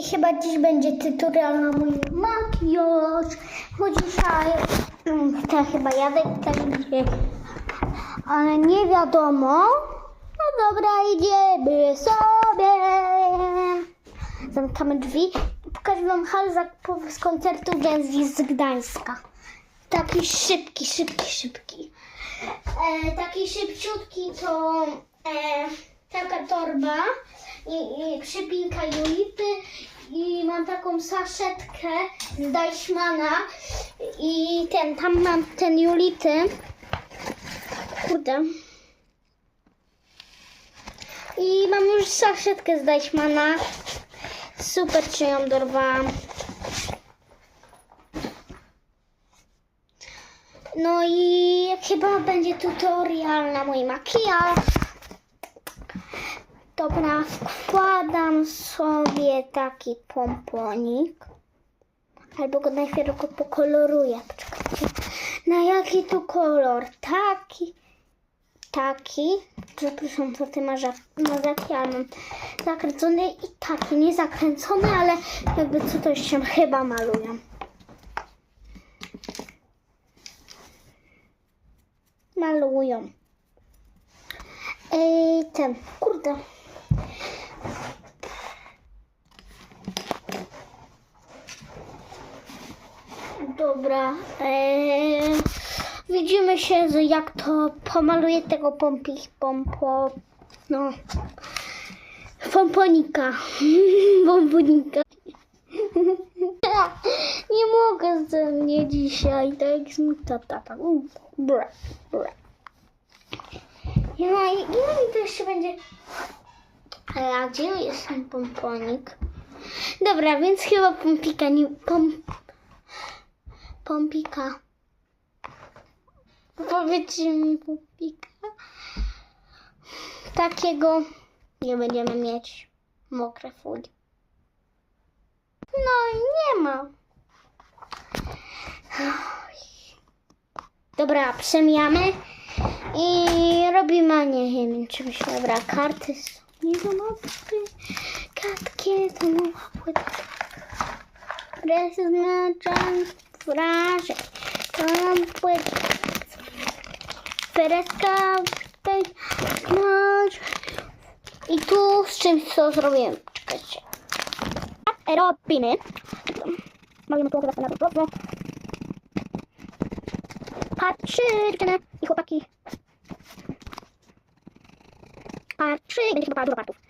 I chyba dziś będzie tutorial na mój makijaż, bo dzisiaj mm, to chyba jadę tak gdzie, ale nie wiadomo. No dobra, idziemy sobie. Zamykamy drzwi pokażę wam hal z koncertu Genzji z Gdańska. Taki szybki, szybki, szybki. E, taki szybciutki to e, taka torba i, i przypinka Julity i mam taką saszetkę z Deichmana i ten, tam mam ten Julity. Kurde. I mam już saszetkę z Deichmana. Super, czy ją dorwałam. No i chyba będzie tutorial na mój makijaż. Dobra, wkładam sobie taki pomponik. Albo go najpierw go pokoloruję. Poczekajcie. Na jaki to kolor? Taki. Taki. Przepraszam, co ty masz jaki, ale mam zakręcony i taki. Nie zakręcony, ale jakby co to się chyba malują. malują. Ej, ten, kurde. Dobra. Eee, widzimy się, jak to pomaluję tego pompi, pompo, no, pomponika. Pomponika. Nie mogę ze mnie dzisiaj, tak jak mi tata. tak. Bra, bra. No i ile mi to jeszcze będzie? A gdzie jest ten pomponik? Dobra, więc chyba pompika nie... Pom, pompika. Powiedzcie mi pompika. Takiego nie będziemy mieć. Mokre folie. No nie ma. Dobra, przemijamy i robimy, nie wiem, czymś, dobra, karty są nie do mapy, kartki to Przeznaczam fraże, lampy, pereska, tej, masz. I tu z czymś co zrobiłem, czekajcie. Robimy. Tu teraz na. Patrzy, dziewczyny i chłopaki. Patrzy, będzie chyba dużo partów.